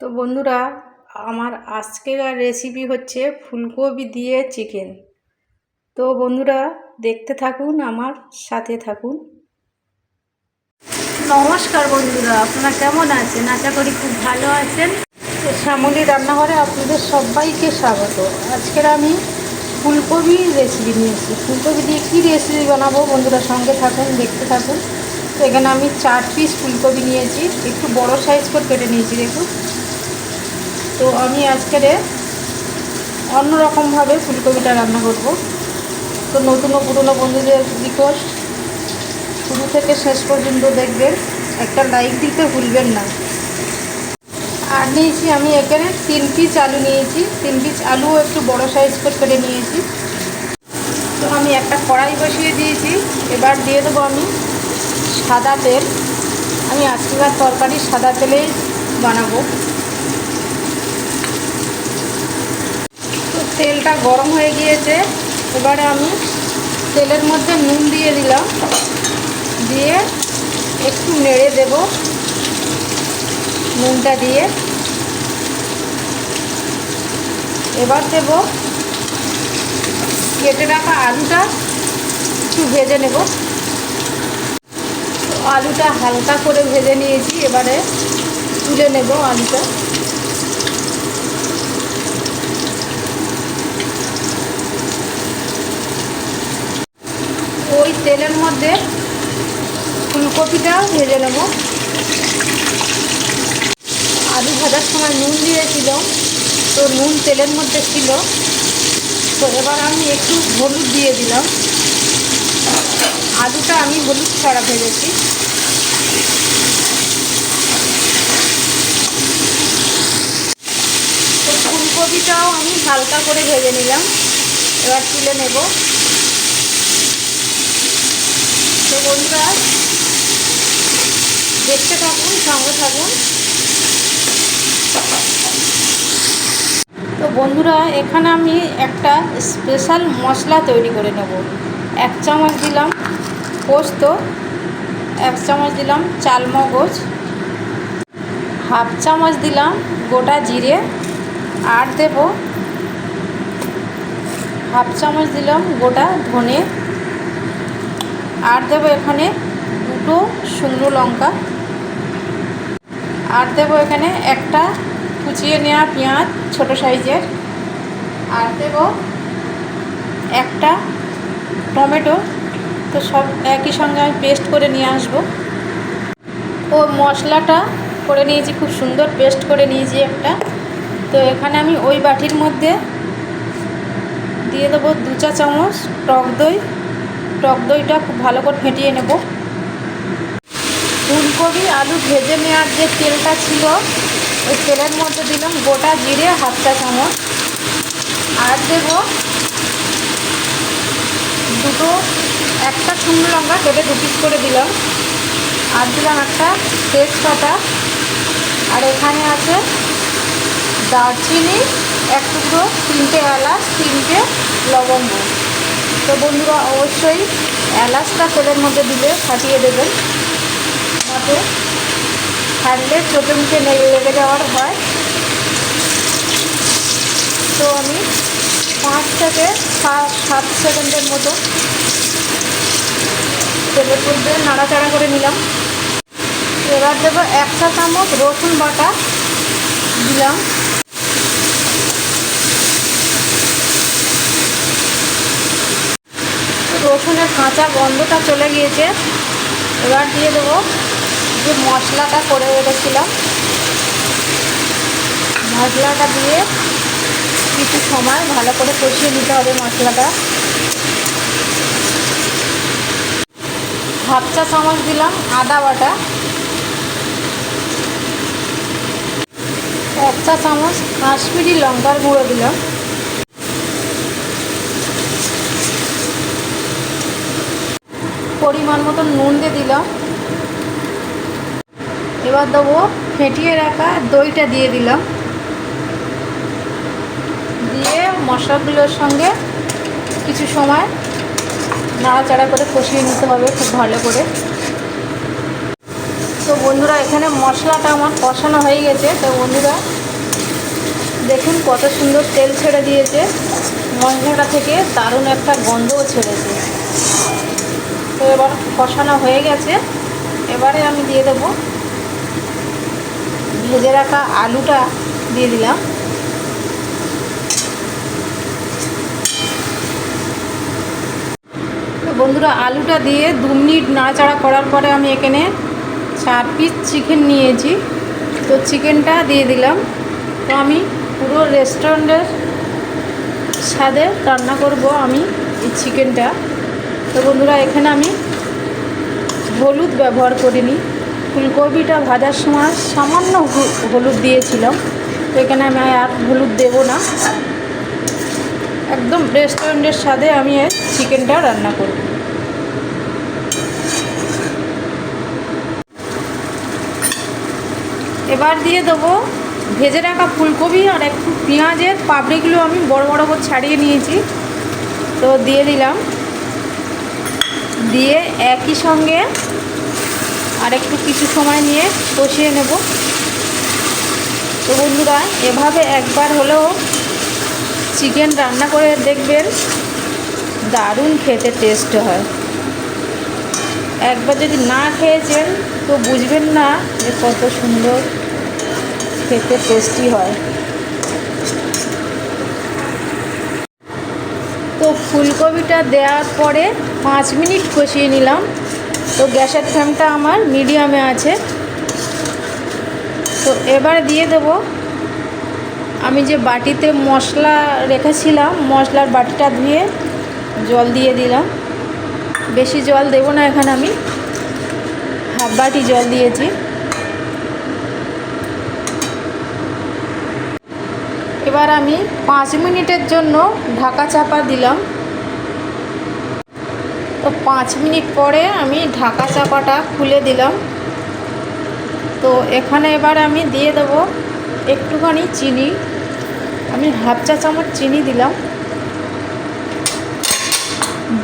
তো বন্ধুরা, আমার আজকের রেসিপি হচ্ছে ফুলকপি দিয়ে চিকেন তো বন্ধুরা, দেখতে থাকুন, আমার সাথে থাকুন। নমস্কার বন্ধুরা, আপনারা কেমন আছেন? আশা করি খুব ভালো আছেন। শ্যামলি রান্নাঘরে আপনাদের সবাইকে স্বাগত। আজকের আমি ফুলকপি রেসিপি নিয়েছি ফুলকপি দিয়ে কী রেসিপি বানাবো বন্ধুরা, সঙ্গে থাকুন, দেখতে থাকুন। তো এখানে আমি চার পিস ফুলকপি নিয়েছি। একটু বড় সাইজ করে কেটে নিয়েছি, দেখুন। তো আমি আজকের অন্যরকমভাবে ফুলকপিটা রান্না করব। তো নতুন ও পুরনো বন্ধুদের রিকোয়েস্ট শুরু থেকে শেষ পর্যন্ত দেখবেন, একটা লাইক দিতে ভুলবেন না। আর নিয়েছি আমি এখানে তিন পিস আলু নিয়েছি, তিন পিস আলুও একটু বড় সাইজ করে কেটে নিয়েছি। তো আমি একটা কড়াই বসিয়ে দিয়েছি, এবার দিয়ে দেবো আমি সাদা তেল। আমি আজকের তরকারি সাদা তেলেই বানাবো তো তেলটা গরম হয়ে গিয়েছে। এবারে আমি তেলের মধ্যে নুন দিয়ে দিলাম। দিয়ে একটু নেড়ে দেব নুনটা দিয়ে। এবার দেব কেটে রাখা আলুটা, একটু ভেজে নেব। আলুটা হালকা করে ভেজে নিয়েছি, এবারে তুলে নেব আলুটা ওই তেলের মধ্যে ফুলকপিটা ভেজে নেব। আলু ভাজার সময় নুন দিয়েছিল, তো নুন তেলের মধ্যে ছিল। তো এবার আমি একটু হলুদ দিয়ে দিলাম। আলুটা আমি হলুদ ছাড়া ভেজেছি। তো ফুলকপিটাও আমি হালকা করে ভেজে নিলাম। এবার তুলে নেব। তো বন্ধুরা, দেখতে থাকুন, সঙ্গে থাকুন। তো বন্ধুরা, এখানে আমি একটা স্পেশাল মশলা তৈরি করে নেব। এক চামচ দিলাম পোস্ত, এক চামচ দিলাম চালমগজ, হাফ চামচ দিলাম গোটা জিরে, আর দেব হাফ চামচ দিলাম গোটা ধনে আর দেবো এখানে দুটো শুকনো লঙ্কা। আর দেবো এখানে একটা কুচিয়ে নেওয়া পেঁয়াজ ছোট সাইজের। আর দেবো একটা টমেটো। তো সব একই সঙ্গে আমি পেস্ট করে নিয়ে আসব। ও মশলাটা করে নিয়েছি, খুব সুন্দর পেস্ট করে নিয়েছি একটা। তো এখানে আমি ওই বাটির মধ্যে দিয়ে দেবো দু চা চামচ টক দই। টক দইটা খুব ভালো করে ফেটিয়ে নেব। ফুলকপি, আলু ভেজে নেওয়ার যে তেলটা ছিল, ওই তেলের মধ্যে দিলাম গোটা জিরে চা চামচ। আর দেব দুটো একটা শুকনো লঙ্কা কেটে দু পিস করে দিলাম। আর দিলাম একটা তেজপাতা। আর এখানে আছে দারচিনি, এক টুকরো, তিনটে এলাচ, তিনটে লবঙ্গ। তো বন্ধুরা অবশ্যই এলাচটা তেলের মধ্যে দিলে ফাটিয়ে দেবেন। যাতে ছাড়লে চোখে মুখে লেগে যাওয়ার হয় তো আমি পাঁচ থেকে সাত সেকেন্ডের মতো তেলের মধ্যে নাড়াচাড়া করে নিলাম। এবার দেবো এক চা চামচ রসুন বাটা দিলাম। কাঁচা গন্ধটা চলে গিয়েছে। এবার দিয়ে দেবো যে মশলাটা করে রেখেছিলাম। মশলাটা দিয়ে কিছু সময় ভালো করে কষিয়ে নিতে হবে মশলাটা। হাফ চা চামচ দিলাম আদা বাটা। এক চা চামচ কাশ্মীরি লঙ্কার গুঁড়ো দিলাম। পরিমাণ মতো নুন দিয়ে দিলাম। এবার দেবো ফেটিয়ে রাখা দইটা দিয়ে দিলাম। দিয়ে মশলাগুলোর সঙ্গে কিছু সময় নাড়াচাড়া করে কষিয়ে নিতে হবে খুব ভালো করে। তো বন্ধুরা, এখানে মশলাটা আমার কষানো হয়ে গেছে। তো বন্ধুরা, দেখুন কত সুন্দর তেল ছেড়ে দিয়েছে। মশলাটা থেকে দারুণ একটা গন্ধও ছেড়েছে। তো এবার কষানো হয়ে গেছে। এবারে আমি দিয়ে দেবো ভেজে রাখা আলুটা দিয়ে দিলাম। বন্ধুরা, আলুটা দিয়ে দু মিনিট নাড়াচাড়া করার পরে আমি এখানে চার পিস চিকেন নিয়েছি। তো চিকেনটা দিয়ে দিলাম। তো আমি পুরো রেস্টুরেন্টের স্বাদে রান্না করব আমি এই চিকেনটা তো বন্ধুরা, এখানে আমি হলুদ ব্যবহার করিনি। ফুলকপিটা ভাজার সময় সামান্য হলুদ দিয়েছিলাম। তো এখানে আমি আর হলুদ দেব না। একদম রেস্টুরেন্টের স্বাদে আমি চিকেনটা রান্না করব। এবার দিয়ে দেবো ভেজে রাখা ফুলকপি আর একটু পেঁয়াজের পাপড়িগুলো আমি বড় বড় করে ছাড়িয়ে নিয়েছি। তো দিয়ে দিলাম। দিয়ে একই সঙ্গে আর একটু কিছু সময় নিয়ে কষিয়ে নেব। তো বন্ধুরা, এভাবে একবার হলেও চিকেন রান্না করে দেখবেন দারুণ খেতে টেস্ট হয়। একবার যদি না খেয়েছেন, তো বুঝবেন না যে কত সুন্দর খেতে টেস্টি হয়। তো ফুলকপিটা দেওয়ার পরে পাঁচ মিনিট কষিয়ে নিলাম। তো গ্যাসের ফ্লেমটা আমার মিডিয়ামে আছে। তো এবার দিয়ে দেব। আমি যে বাটিতে মশলা রেখেছিলাম, মশলার বাটিটা ধুয়ে জল দিয়ে দিলাম। বেশি জল দেব না এখানে আমি। হাফ বাটি জল দিয়েছি। এবার আমি পাঁচ মিনিটের জন্য ঢাকা চাপা দিলাম। তো পাঁচ মিনিট পরে আমি ঢাকা চাপাটা খুলে দিলাম। তো এখানে এবার আমি দিয়ে দেব একটুখানি চিনি। আমি হাফ চা চামচ চিনি দিলাম।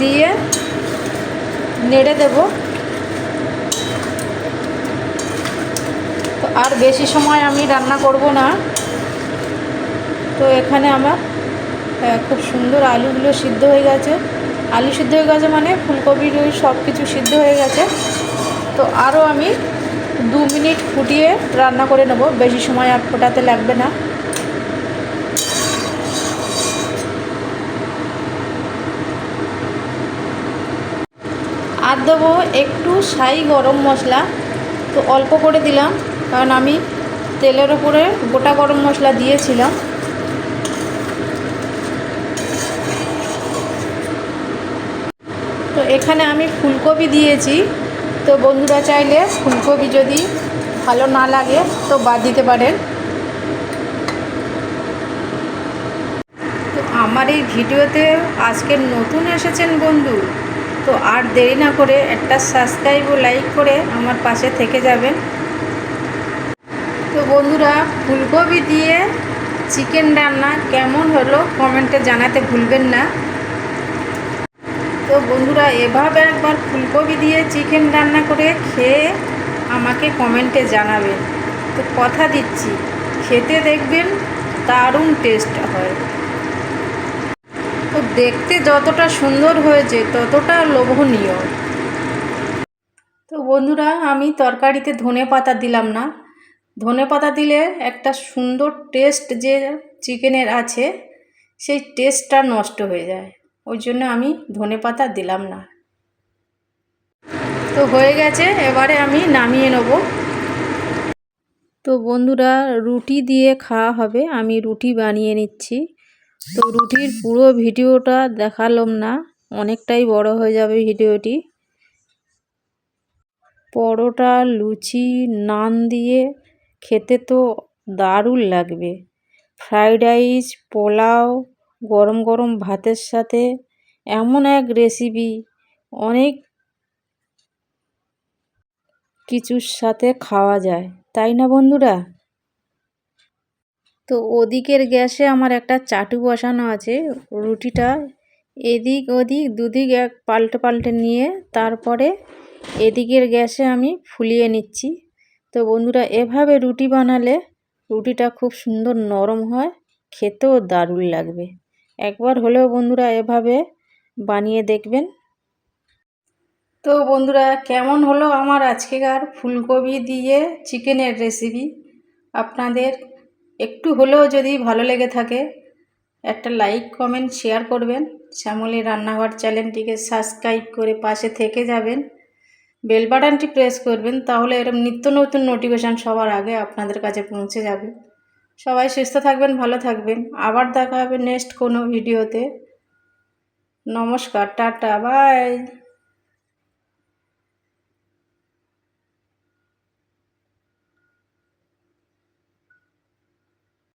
দিয়ে নেড়ে দেব। তো আর বেশি সময় আমি রান্না করব না। তো এখানে আমার খুব সুন্দর আলুগুলো সিদ্ধ হয়ে গেছে। আলু সিদ্ধ হয়ে গেছে মানে ফুলকপির ওই সব কিছু সিদ্ধ হয়ে গেছে। তো আরও আমি দু মিনিট ফুটিয়ে রান্না করে নেব। বেশি সময় আর ফোটাতে লাগবে না। আর দেবো একটু সাই গরম মশলা। তো অল্প করে দিলাম, কারণ আমি তেলের ওপরে গোটা গরম মশলা দিয়েছিলাম। এখানে আমি ফুলকপি দিয়েছি। তো বন্ধুরা চাইলে ফুলকপি যদি ভালো না লাগে, তো বাদ দিতে পারেন। তো আমার এই ভিডিওতে আজকে নতুন এসেছেন বন্ধু। তো আর দেরি না করে একটা সাবস্ক্রাইব ও লাইক করে আমার পাশে থেকে যাবেন। তো বন্ধুরা, ফুলকপি দিয়ে চিকেন রান্না কেমন হলো কমেন্টে জানাতে ভুলবেন না। তো বন্ধুরা, এভাবে একবার ফুলকপি দিয়ে চিকেন রান্না করে খেয়ে আমাকে কমেন্টে জানাবেন তো কথা দিচ্ছি, খেতে দেখবেন, দারুণ টেস্ট হয়। তো দেখতে যতটা সুন্দর হয়েছে, ততটা লোভনীয়। তো বন্ধুরা, আমি তরকারিতে ধনে পাতা দিলাম না। ধনে পাতা দিলে একটা সুন্দর টেস্ট যে চিকেনের আছে, সেই টেস্টটা নষ্ট হয়ে যায়। ওই জন্য আমি ধনে পাতা দিলাম না। তো হয়ে গেছে, এবারে আমি নামিয়ে নেব। তো বন্ধুরা, রুটি দিয়ে খাওয়া হবে, আমি রুটি বানিয়ে নিচ্ছি। তো রুটির পুরো ভিডিওটা দেখালাম না, অনেকটাই বড় হয়ে যাবে ভিডিওটি। পরোটা, লুচি, নান দিয়ে খেতে তো দারুণ লাগবে। ফ্রাইড রাইস, পোলাও গরম গরম ভাতের সাথে এমন এক রেসিপি অনেক কিছুর সাথে খাওয়া যায়, তাই না বন্ধুরা? তো ওদিকের গ্যাসে আমার একটা চাটু বসানো আছে, রুটিটা এদিক ওদিক দুদিক এক পাল্টে পাল্টে নিয়ে তারপরে এদিকের গ্যাসে আমি ফুলিয়ে নিচ্ছি। তো বন্ধুরা, এভাবে রুটি বানালে রুটিটা খুব সুন্দর নরম হয়, খেতেও দারুণ লাগবে। একবার হলেও বন্ধুরা এভাবে বানিয়ে দেখবেন। তো বন্ধুরা, কেমন হলো আমার আজকেকার ফুলকপি দিয়ে চিকেনের রেসিপি আপনাদের একটু হলেও যদি ভালো লেগে থাকে, একটা লাইক কমেন্ট শেয়ার করবেন। শ্যামলী রান্নাঘর চ্যানেলটিকে সাবস্ক্রাইব করে পাশে থেকে যাবেন। বেল বাটনটি প্রেস করবেন, তাহলে এরকম নিত্য নতুন নোটিফিকেশান সবার আগে আপনাদের কাছে পৌঁছে যাবে। সবাই সুস্থ থাকবেন ভালো থাকবেন। আবার দেখা হবে নেক্সট কোনো ভিডিওতে নমস্কার টাটা বাই